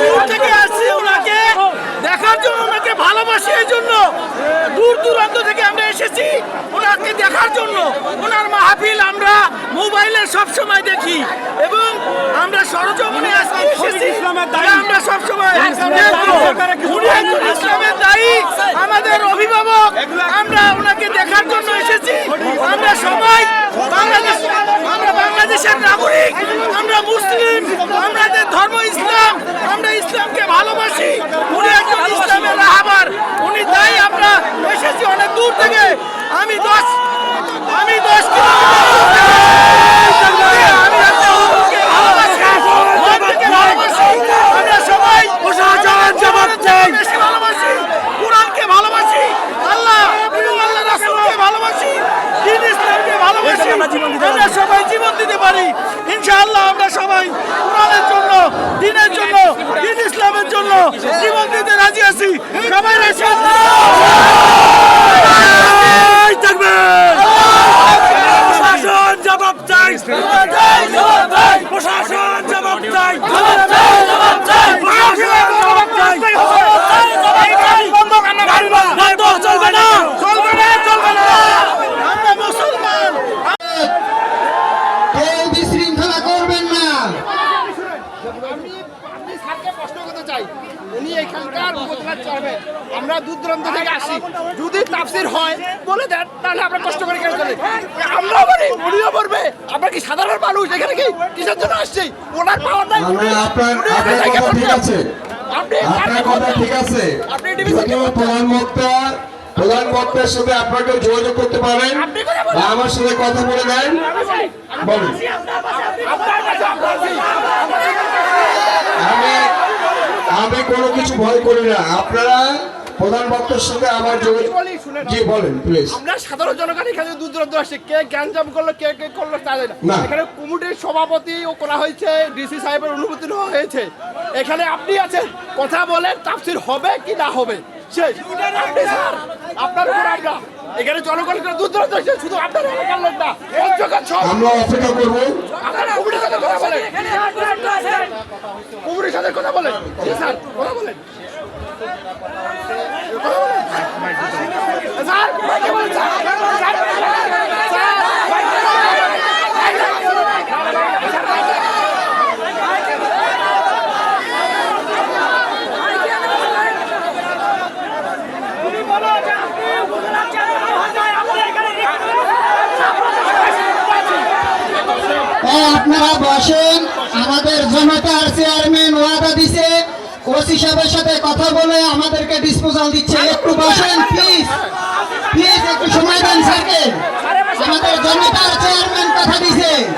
দূর থেকে আসছি ওনাকে। দেখার জন্য ওনাকে ভালোবাসি এই জন্য। দূর দূরান্ত থেকে আমরা এসেছি ওনাকে দেখার জন্য। ওনার মাহফিল আমরা মোবাইলে সব সময় দেখি এবং আমরা সরজমিনে আজকে এসেছি। আমরা সব সময় উনি একজন ইসলামের দায়ী। আমাদের অভিভাবক। আমরা ওনাকে দেখার জন্য এসেছি। আমরা সবাই বাংলাদেশ, আমরা বাংলাদেশের নাগরিক, আমরা মুসলিম আমাদের ধর্ম ইসলাম, আমরা ইসলামকে ভালোবাসি, উনি একজন ইসলামের রাহাবার, উনি তাই আমরা এসেছি অনেক দূর থেকে। আমি দশ আমি দশ কিলোমিটার আমি আপনার হুজুরকে ভালোবাসি মন থেকে ভালোবাসি আমরা সবাই জবাব চাই বেশি ভালোবাসি কোরআনকে ভালোবাসি আল্লাহ এবং আল্লাহ রাসূলকে ভালোবাসি দিন ইসলামকে ভালোবাসি আমরা সবাই জীবন দিতে পারি ইনশাআল্লাহ আমরা সবাই কোরআনের জন্য দিনের জন্য দিন ইসলামের জন্য জীবন দিতে রাজি আছি সবাই রাজি আছি প্রশাসন জবাব চাই প্রশাসন জবাব চাই প্রশাসন জবাব চাই বন্ধ চলবে না চলবে না চলবে না আমরা মুসলমান কেউ বিশৃঙ্খলা করবেন না আমি আপনি স্যারকে প্রশ্ন করতে চাই উনি এখানকার উপজেলার চেয়ারম্যান আমরা দূর দূরান্ত থেকে আসি যদি তাফসির হয় বলে দেন তাহলে আমরা কষ্ট করে কেন চলে আমরাও পারি উনিও পারবে আমরা কি সাধারণ মানুষ এখানে কি কিসের জন্য আসছি? ওনার পাওয়ার নাই আমরা আপনার আপনার কথা ঠিক আছে। আপনার কথা ঠিক আছে। যদিও প্রধান প্রধান বক্তার সাথে আপনাকে যোগাযোগ করতে পারেন। বা আমার সাথে কথা বলে দেন। বলুন। আমি আমি কোনো কিছু ভয় করি না। আপনারা প্রধান বক্তার সাথে আমার যোগাযোগ জি বলেন প্লিজ আমরা সাধারণ জনগণ এখানে দূর দূরান্ত আসছে। কে গ্যাঞ্জাম করল কে কে করল তা না। এখানে কমিটির সভাপতি ও করা হয়েছে ডিসি সাহেবের অনুমতি নেওয়া হয়েছে। এখানে আপনি আছেন কথা বলেন তাফসির হবে কি না হবে। শেষ। আপনি স্যার আপনার উপর আমরা এখানে জনগণ এখানে দূর দূরান্ত আসছে শুধু আপনার এলাকার লোক না আমরা অপেক্ষা করব। আপনারা কমিটির সাথে কথা বলেন। কমিটির সাথে কথা বলেন। জি স্যার কথা বলেন কথা বলেন স্যার মাইকে বলেন স্যার স্যার, স্যার, মাইকে বলেন। হ্যাঁ আপনারা বসেন। আমাদের জনতার চেয়ারম্যান ওয়াদা দিছে। ওসি সাহেবের সাথে কথা বলে আমাদেরকে ডিসপোজাল দিচ্ছে। একটু বসেন প্লিজ প্লিজ একটু সময় দেন স্যারকে। আমাদের জনতার চেয়ারম্যান কথা দিছে।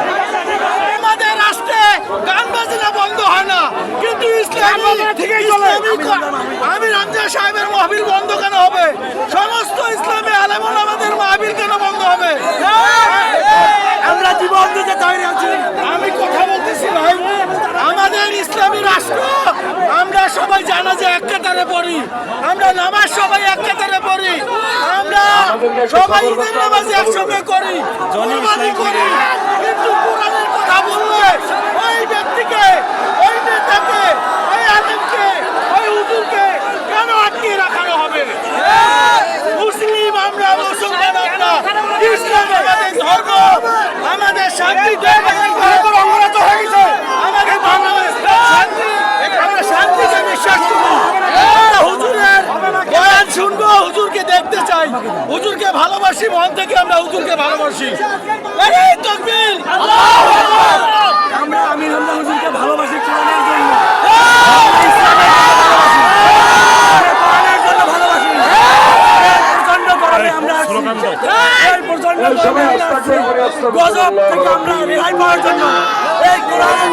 আমাদের রাষ্ট্রে গান বাজনা বন্ধ হয় না। কিন্তু ইসলামী ইসলামী ক- আমি রমজান সাহেবের মাহবিল বন্ধ কেন হবে? সমস্ত ইসলামী আলেমন আমাদের মাহবিল কেন বন্ধ হবে? আমরা জীবন দিতে তৈরি আছি। আমি কথা বলতেছি ভাই। আমাদের ইসলামী রাষ্ট্র আমরা সবাই জানা যে এক কাতারে পড়ি। আমরা নামাজ সবাই এক কাতারে পড়ি। আমরা সবাই ঈদের নামাজ একসঙ্গে করি। করি। কিন্তু কোরআনের কথা বললে ওই ব্যক্তিকে ওই নেতাকে ওই আলেমকে ওই হুজুরকে কেন আটকে রাখানো হবে মুসলিম আমরা মুসলমান আমরা ইসলাম আমাদের ধর্ম আমাদের শান্তি দেব অঙ্গরাজ হয়ে গেছে আমাদের বাংলাদেশ শান্তি আমরা শান্তিকে বিশ্বাস করি আমরা হুজুরের বয়ান শুনব হুজুরকে দেখতে চাই হুজুরকে ভালোবাসি মন থেকে আমরা হুজুরকে ভালোবাসি। আরে তকবীর! আল্লাহু আকবার আমরা আমি আমরা হুজুরকে ভালোবাসি কোরআনের জন্য। আমরা। গজব থেকে রেহাই পাওয়ার জন্য এই কোরআনের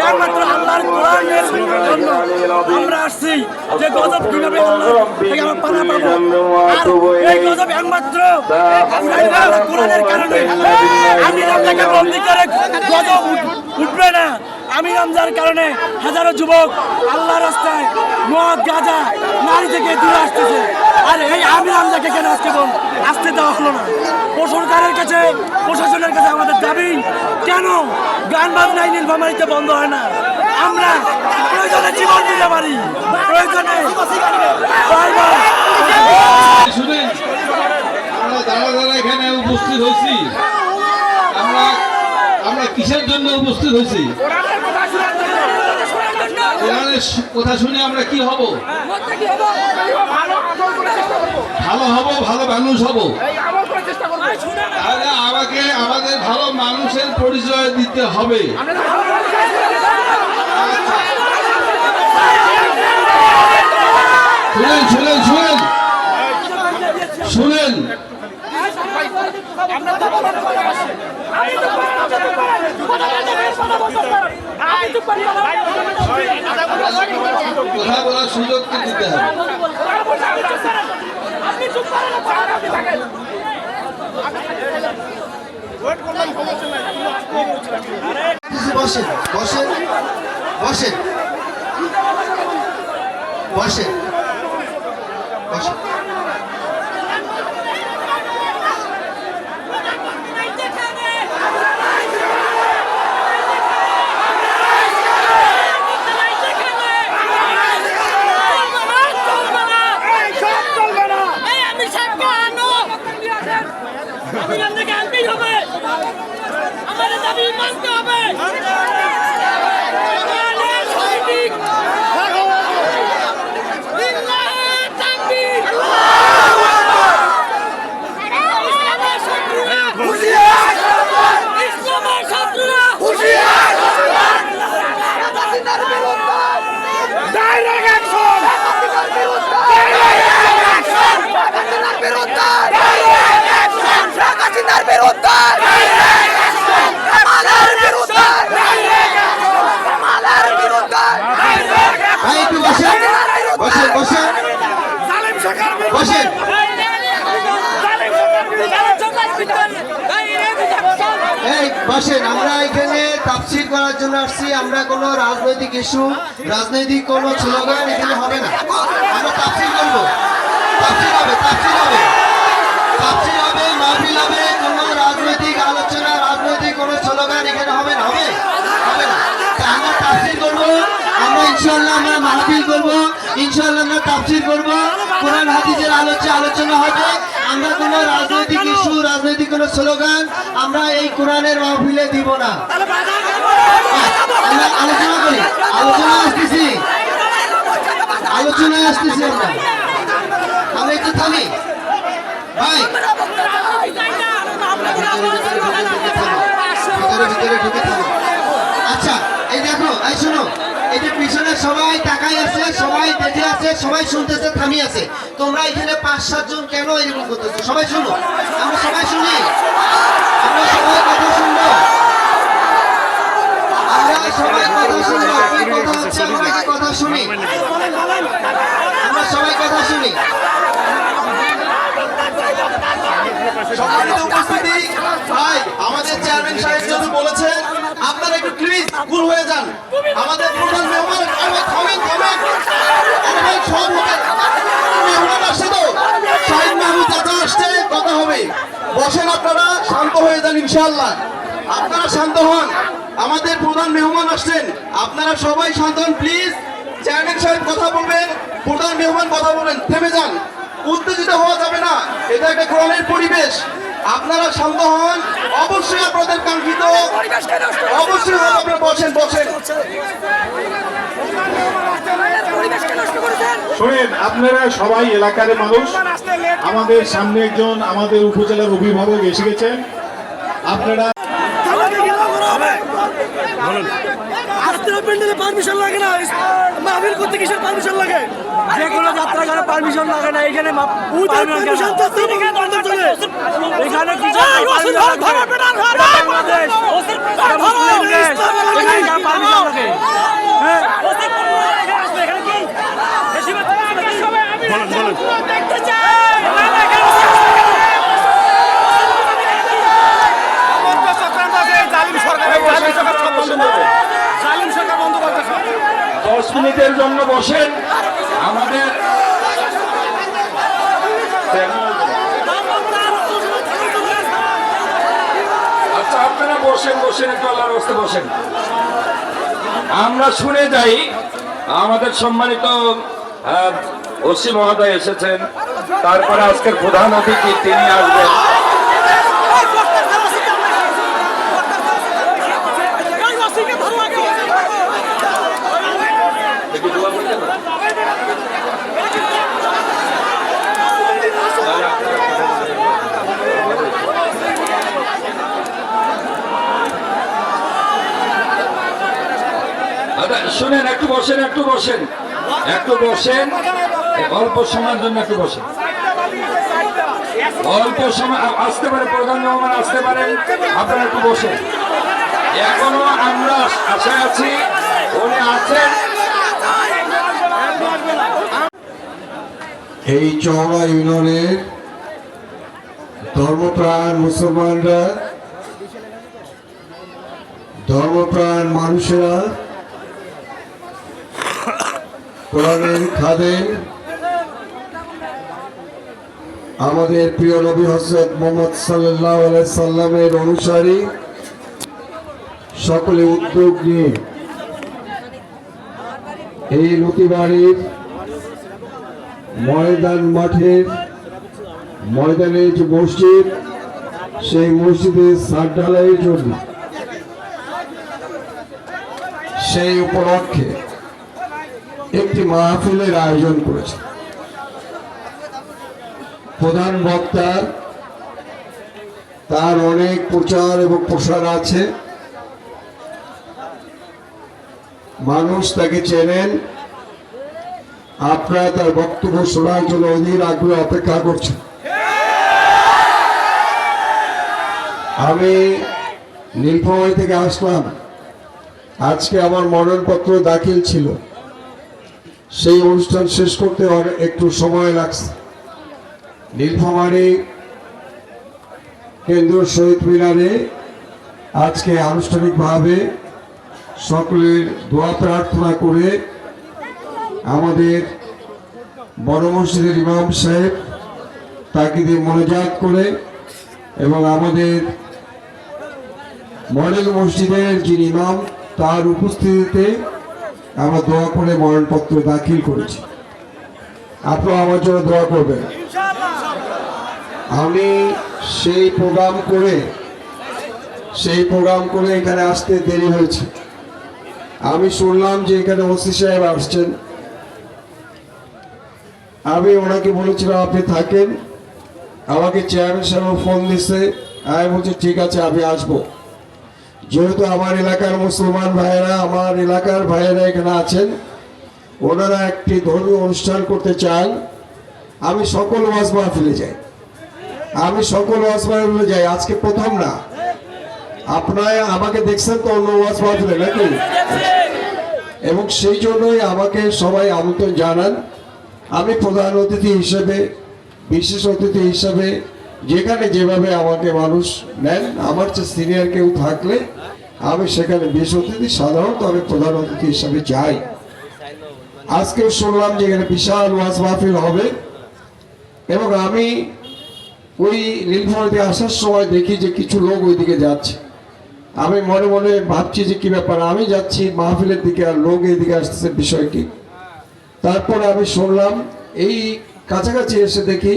একমাত্র আল্লাহর কোরআনের জন্য আমরা আসছি। যে গজব কীভাবে আল্লাহ থেকে আমরা পানা আর এই গজব একমাত্র কোরআনের কারণে। আমি আপনাকে বন্দি করে গজব উঠ- উঠবে না। আমি রমজার কারণে হাজারো যুবক আল্লাহ রাস্তায় মদ, গাঁজা, নারী থেকে দূরে আসতেছে। আর এই আমি রমজাকে কেন আজকে বল আসতে দেওয়া হলো না। সরকারের কাছে, প্রশাসনের কাছে আমাদের দাবি, কেন গান বাজনায় নীলফামারিতে বন্ধ হয় না? আমরা প্রয়োজনে প্রয়োজনে উপস্থিত হয়েছি। আমরা আমরা কিসের জন্য উপস্থিত কথা শুনে আমরা কি আমাকে, আমাদের ভালো মানুষের পরিচয় দিতে হবে আমরা তো ভালো মানুষ আছি। শুনেন শুনেন শুনেন। শুনেন। কথা বলার সুযোগ তো দিতে হবে। আপনি চুপ করেন না, বসেন আমাদের দাবি মানতে হবে আমাদের সৈনিক জিন্দাবাদ তাকবীর ইসলামের শত্রুরা ইসলামের শত্রুরা ভাই একটু বসেন বসেন বসেন বসেন এই বসেন আমরা এখানে তাফসির করার জন্য আসছি আমরা কোনো রাজনৈতিক ইস্যু, রাজনৈতিক কোনো স্লোগান এখানে হবে না। আমরা তাফসির করব। হবে, তাফসির হবে। তাফসির হবে, মাহফিল হবে, কোনো রাজনৈতিক আলোচনা, রাজনৈতিক কোনো স্লোগান এখানে হবে না। আমরা ইনশাআল্লাহ আমরা মাহফিল করব, ইনশাআল্লাহ আমরা তাফসির করব। কোরআন, হাদিসের আলোচনা আলোচনা হবে। আমরা কোনো রাজনৈতিক ইস্যু, রাজনৈতিক কোনো স্লোগান আমরা এই কোরআনের মাহফিলে দিব না। আমরা আলোচনা করি। আলোচনা আসতেছি। আলোচনায় আসতেছি আমরা। আমরা একটু থামি। ভাই। ভিতরে ঢুকে থাকো আচ্ছা। দেখো এই শোনো, এই যে পিছনে সবাই তাকাই আছে, সবাই দেখে আছে, সবাই শুনতেছে, থামি আছে। তোমরা এখানে পাঁচ সাতজন কেন এরকম করতেছো? সবাই শুনো, আমরা সবাই শুনি। আমরা সবাই কথা শুনব। আমরা সবাই কথা শুনব কথা হচ্ছে, আমরা কথা শুনি? আমরা সবাই কথা শুনি। সম্মানিত উপস্থিতি, ভাই, আমাদের চেয়ারম্যান সাহেব যেহেতু বলেছেন আপনারা একটু প্লিজ ভুল হয়ে যান। আমাদের প্রধান মেহমান আরে থামেন থামেন। মেহমান আসছে তো। শাহিদ মাহমুদ আসছে, কথা হবে। বসেন আপনারা, শান্ত হয়ে যান ইনশাআল্লাহ। আপনারা শান্ত হন। আমাদের প্রধান মেহমান আসছেন। আপনারা সবাই শান্ত প্লিজ চেয়ারম্যান সাহেব কথা বলবেন, প্রধান মেহমান কথা বলবেন, থেমে যান। উত্তেজিত হওয়া যাবে না। এটা একটা কোরআনের পরিবেশ। আপনারা শান্ত হন। অবশ্যই আপনাদের কাঙ্ক্ষিত। অবশ্যই আপনারা বসেন বসেন। শোনেন আপনারা সবাই এলাকার মানুষ। আমাদের সামনে একজন আমাদের উপজেলার অভিভাবক এসে গেছেন। আপনারা আমাকে ঘেরাও করা হবে আসতে প্যান্ডেলে পারমিশন লাগে না। মাহফিল করতে কিসের পারমিশন লাগে? যে কোনো যাত্রা পারমিশন লাগে না এখানে এখানে কি বাংলাদেশ। এটা মুসলিম দেশ এখানে লাগে হ্যাঁ। বলেন দেখতে চাই। দশ মিনিটের জন্য বসেন। আমাদের আচ্ছা আপনারা বসেন বসেন, একটু আল্লাহর হস্তে বসেন। আমরা শুনে যাই, আমাদের সম্মানিত ওসি মহোদয় এসেছেন, তারপরে আজকের প্রধান অতিথি তিনি আসবেন আচ্ছা, শুনেন একটু বসেন একটু বসেন। একটু বসেন। অল্প সময়ের জন্য একটু বসেন। অল্প সময় আসতে পারে, প্রধান মেহমান আসতে পারেন আপনারা একটু বসেন। এখনও আমরা আশায় আছি, উনি আছেন। এই চওড়া ইউনিয়নের ধর্মপ্রাণ মুসলমানরা, ধর্মপ্রাণ মানুষেরা কোরআনের খাদেম আমাদের প্রিয় নবী হজরত মোহাম্মদ সাল্লাহ সাল্লামের অনুসারী সকলে উদ্যোগ নিয়ে এই লতিবাড়ির ময়দান মাঠের ময়দানে যে মসজিদ, সেই মসজিদে সার ঢালাইয়ের জন্য সেই উপলক্ষে একটি মাহফিলের আয়োজন করেছে। প্রধান বক্তা, তার অনেক প্রচার এবং প্রসার আছে। মানুষ তাকে চেনেন। আপনারা তার বক্তব্য শোনার জন্য অধীর আগ্রহ অপেক্ষা করছেন। আমি নীলফামারী থেকে আসলাম। আজকে আমার মনোনয়নপত্র দাখিল ছিল। সেই অনুষ্ঠান শেষ করতে একটু সময় লাগছে। নীলফামারী কেন্দ্রীয় শহীদ মিনারে আজকে আনুষ্ঠানিকভাবে সকলের দোয়া প্রার্থনা করে আমাদের বড় মসজিদের ইমাম সাহেব তাকে দিয়ে মনোজাত করে এবং আমাদের মডেল মসজিদের যিনি ইমাম, তার উপস্থিতিতে আমরা দোয়া করে মরণপত্র দাখিল করেছি। আপনারা আমার জন্য দোয়া করবেন। আমি সেই প্রোগ্রাম করে, সেই প্রোগ্রাম করে এখানে আসতে দেরি হয়েছে। আমি শুনলাম যে এখানে ওসি সাহেব আসছেন। আমি ওনাকে বলেছিলাম, আপনি থাকেন। আমাকে চেয়ারম্যান সাহেব ফোন দিছে। আমি বলছি, ঠিক আছে, আমি আসব। যেহেতু আমার এলাকার মুসলমান ভাইয়েরা, আমার এলাকার ভাইয়েরা এখানে আছেন, ওনারা একটি ধর্মীয় অনুষ্ঠান করতে চান, আমি সকল ওয়াজ মাহফিলে যাই। আমি সকল ওয়াজ মাহফিলে যাই, আজকে প্রথম না। আপনারা আমাকে দেখছেন তো অন্য ওয়াজ মাহফিলে নাকি? এবং সেই জন্যই আমাকে সবাই আমন্ত্রণ জানান। আমি প্রধান অতিথি হিসেবে, বিশেষ অতিথি হিসেবে যেখানে যেভাবে আমাকে মানুষ নেন, আমার চেয়ে সিনিয়র কেউ থাকলে আমি সেখানে বিশেষ অতিথি, সাধারণত আমি প্রধান অতিথি হিসাবে যাই। আজকেও শুনলাম যে এখানে বিশাল ওয়াজ মাহফিল হবে এবং আমি ওই নীলফামারিতে আসার সময় দেখি যে কিছু লোক ওইদিকে যাচ্ছে। আমি মনে মনে ভাবছি যে কি ব্যাপার, আমি যাচ্ছি, মাহফিলের দিকে আর লোক এইদিকে আসতেছে, বিষয়টি। তারপর আমি শুনলাম, এই কাছাকাছি এসে দেখি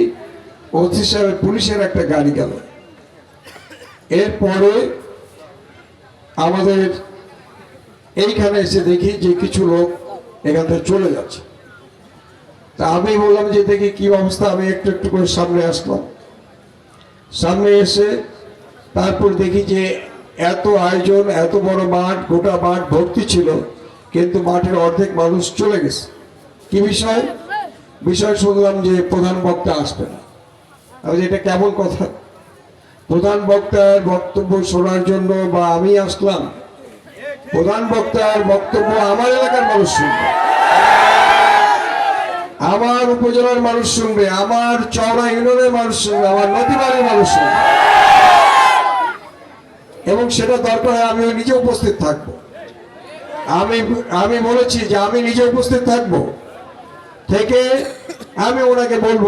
ওসি সাহেবের পুলিশের একটা গাড়ি গেল। এরপরে আমাদের এইখানে এসে দেখি যে কিছু লোক এখান থেকে চলে যাচ্ছে। তা আমি বললাম যে দেখি কি অবস্থা, আমি একটু একটু করে সামনে আসলাম। সামনে এসে তারপর দেখি যে এত আয়োজন, এত বড় মাঠ, গোটা মাঠ ভর্তি ছিল, কিন্তু মাঠের অর্ধেক মানুষ চলে গেছে। কি বিষয়? বিষয় শুনলাম যে প্রধান বক্তা আসবে না এটা কেমন কথা? প্রধান বক্তার বক্তব্য শোনার জন্য বা আমি আসলাম, প্রধান বক্তার বক্তব্য আমার এলাকার মানুষ শুনবে। আমার উপজেলার মানুষ শুনবে, আমার চওড়া ইউনিয়নের মানুষ শুনবে, আমার নদীবাড়ির মানুষ শুনবে। এবং সেটা দরকার আমিও নিজে উপস্থিত থাকব। আমি আমি বলেছি যে আমি নিজে উপস্থিত থাকব। থেকে আমি ওনাকে বলব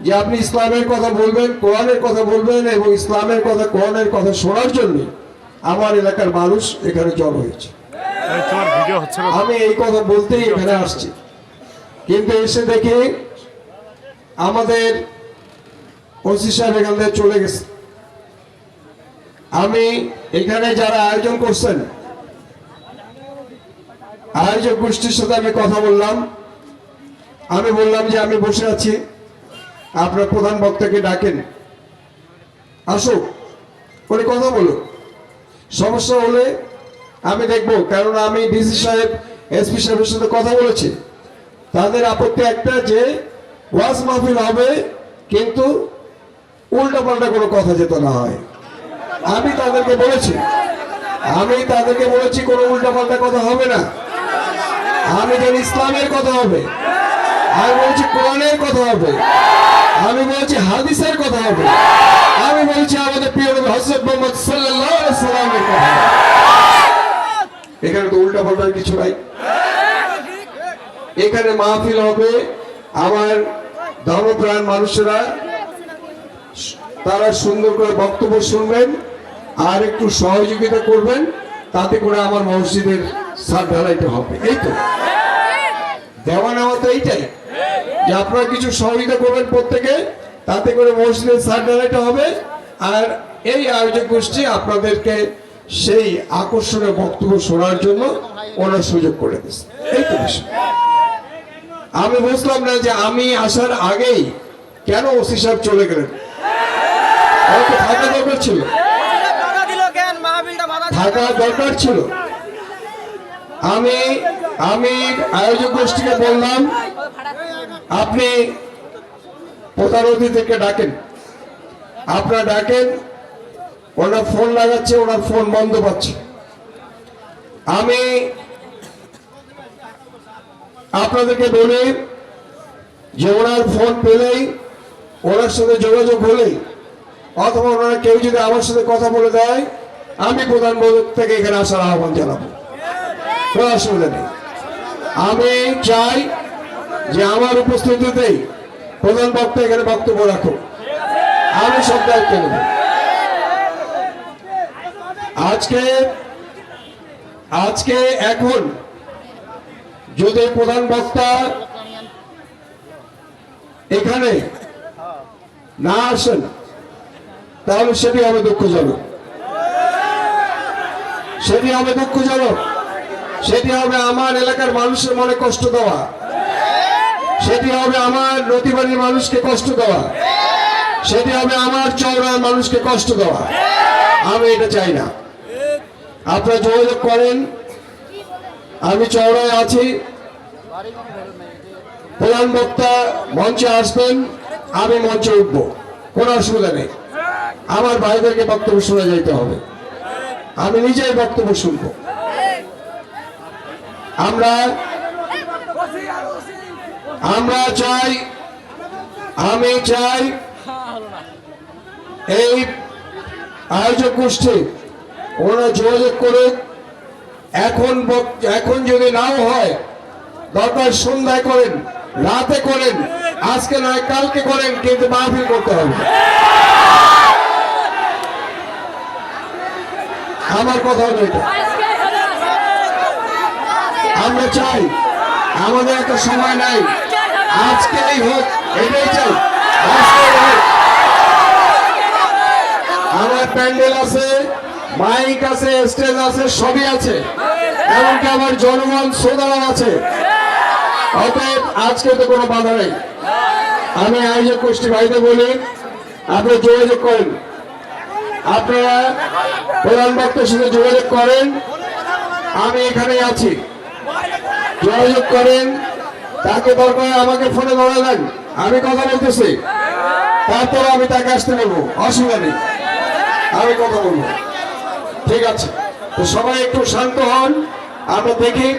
যে আপনি ইসলামের কথা বলবেন কোরআনের কথা বলবেন এবং ইসলামের কথা কোরআনের কথা শোনার জন্য আমার এলাকার মানুষ এখানে জড়ো হয়েছে। আমি এই কথা বলতেই এখানে আসছি। কিন্তু এসে দেখি আমাদের ওসি সাহেব এখান থেকে চলে গেছে। আমি এখানে যারা আয়োজন করছেন আয়োজক গোষ্ঠীর সাথে আমি কথা বললাম। আমি বললাম যে আমি বসে আছি। আপনার প্রধান বক্তাকে ডাকেন। আসুক, উনি কথা বলুক। সমস্যা হলে আমি দেখব কারণ আমি ডিসি সাহেব এসপি সাহেবের সাথে কথা বলেছি। তাদের আপত্তি একটা যে, ওয়াজ মাহফিল হবে, কিন্তু উল্টাপাল্টা কোনো কথা যেত না হয়। আমি তাদেরকে বলেছি। আমি তাদেরকে বলেছি, কোনো উল্টাপাল্টা কথা হবে না। আমি জানি ইসলামের কথা হবে। আমি বলছি, কোরআনের কথা হবে। আমি বলছি হাদিসের কথা হবে। আমি বলছি আমাদের প্রিয় নবী হযরত মুহাম্মদ সাল্লাল্লাহু আলাইহি সাল্লামের কথা। এখানে তো উল্টা পাল্টা কিছু নাই। এখানে মাহফিল হবে আমার ধর্মপ্রাণ মানুষেরা। তারা সুন্দর করে বক্তব্য শুনবেন আর একটু সহযোগিতা করবেন, তাতে করে আমার মসজিদের সার ঢালাইতে হবে। এই তো। দেওয়া নেওয়া তো এইটাই। যে আপনারা কিছু সহযোগিতা করবেন প্রত্যেকে, তাতে করে মসজিদের সার ঢালাইতে হবে। আর এই আয়োজক গোষ্ঠী আপনাদেরকে সেই আকর্ষণীয় বক্তব্য শোনার জন্য ওনার সুযোগ করে দিচ্ছে এই তো আমি বুঝলাম না যে আমি আসার আগেই কেন ওসি সাহেব চলে গেলেন। থাকা দরকার ছিল। থাকা দরকার ছিল। আমি আমি আয়োজক গোষ্ঠীকে বললাম আপনি প্রধান অতিথিকে ডাকেন। আপনারা ডাকেন, ওনার ফোন লাগাচ্ছে, ওনার ফোন বন্ধ পাচ্ছে। আমি আপনাদেরকে বলি যে ওনার ফোন পেলেই, ওনার সাথে যোগাযোগ হলেই, অথবা ওনারা কেউ যদি আমার সাথে কথা বলে দেয়, আমি প্রধান থেকে এখানে আসার আহ্বান জানাব। কোনো অসুবিধা নেই। আমি চাই যে আমার উপস্থিতিতেই প্রধান বক্তা এখানে বক্তব্য রাখুক আমি সব দায়িত্ব আজকে আজকে এখন যদি প্রধান বক্তা এখানে না আসেন, তাহলে সেটি হবে দুঃখজনক। সেটি হবে দুঃখজনক। সেটি হবে আমার এলাকার মানুষের মনে কষ্ট দেওয়া। সেটি হবে আমার নদীবাড়ির মানুষকে কষ্ট দেওয়া। সেটি হবে আমার চৌড়ার মানুষকে কষ্ট দেওয়া। আমি এটা চাই না। আপনারা যোগাযোগ করেন। আমি চৌড়ায় আছি। প্রধান বক্তা মঞ্চে আসবেন। আমি মঞ্চে উঠবো। কোনো অসুবিধা নেই। আমার ভাইদেরকে বক্তব্য শোনা যাইতে হবে। আমি নিজেই বক্তব্য শুনব। আমরা আমরা চাই, আমি চাই এই আয়োজক গোষ্ঠী ওরা যোগাযোগ করে এখন এখন যদি নাও হয়, দরকার সন্ধ্যায় করেন, রাতে করেন, আজকে নয়, কালকে করেন, কিন্তু মাহফিল করতে হবে। আমার কথা হলো আমরা চাই, আমাদের একটা সময় নাই। আজকেই হোক এটাই চাই। আমার প্যান্ডেল আছে, মাইক আছে, স্টেজ আছে, সবই আছে। এমনকি আমার জনগণ শ্রোতারাও আছে। অতএব আজকে তো কোনো বাধা নেই। আমি আয়োজক গোষ্ঠী ভাইদের বলি, আপনি যোগাযোগ করেন। আপনারা প্রধান বক্তার সাথে যোগাযোগ করেন। আমি এখানেই আছি। যোগাযোগ করেন। তাকে দরকার আমাকে ফোনে ধরে দেন আমি কথা বলতেছি। তারপর আমি তাকে আসতে বলব। অসুবিধা নেই। আমি কথা বলব। ঠিক আছে। তো সবাই একটু শান্ত হন। আমরা দেখি।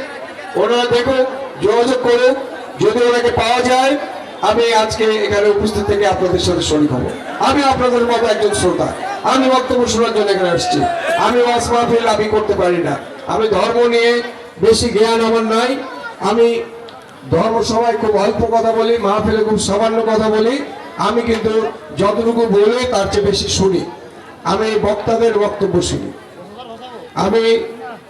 ওনারা দেখুক যোগাযোগ করুক যদি ওনাকে পাওয়া যায়, আমি আজকে এখানে উপস্থিত থেকে আপনাদের সাথে শরীর হব। আমি আপনাদের মতো একজন শ্রোতা। আমি বক্তব্য শোনার জন্য এখানে আসছি। আমি ওয়াজ মাহফিল আমি করতে পারি না। আমি ধর্ম নিয়ে বেশি জ্ঞান আমার নাই আমি ধর্ম সভায় খুব অল্প কথা বলি, মাহফিলে খুব সামান্য কথা বলি। আমি কিন্তু যতটুকু বলি তার চেয়ে বেশি শুনি। আমি বক্তাদের বক্তব্য শুনি। আমি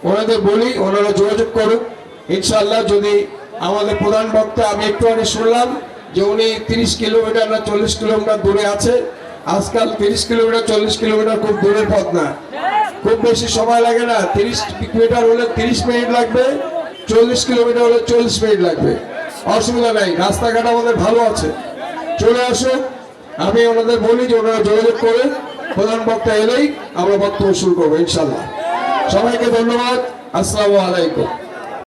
ওনাদের বলি, ওনারা যোগাযোগ করুক। ইনশাল্লাহ যদি আমাদের প্রধান বক্তা, আমি একটু আগে শুনলাম যে উনি তিরিশ কিলোমিটার না চল্লিশ কিলোমিটার দূরে আছে। আজকাল তিরিশ কিলোমিটার, চল্লিশ কিলোমিটার খুব দূরের পথ না। খুব বেশি সময় লাগে না। তিরিশ মিটার হলে তিরিশ মিনিট লাগবে। চল্লিশ কিলোমিটার হলে চল্লিশ মিনিট লাগবে। অসুবিধা নাই, রাস্তাঘাট আমাদের ভালো আছে। চলে আসো, আমি ওনাদের বলি যে ওনারা যোগাযোগ করে, প্রধান বক্তা এলেই আমরা বক্তব্য শুরু করব ইনশাল্লাহ সবাইকে ধন্যবাদ, আসসালামু আলাইকুম।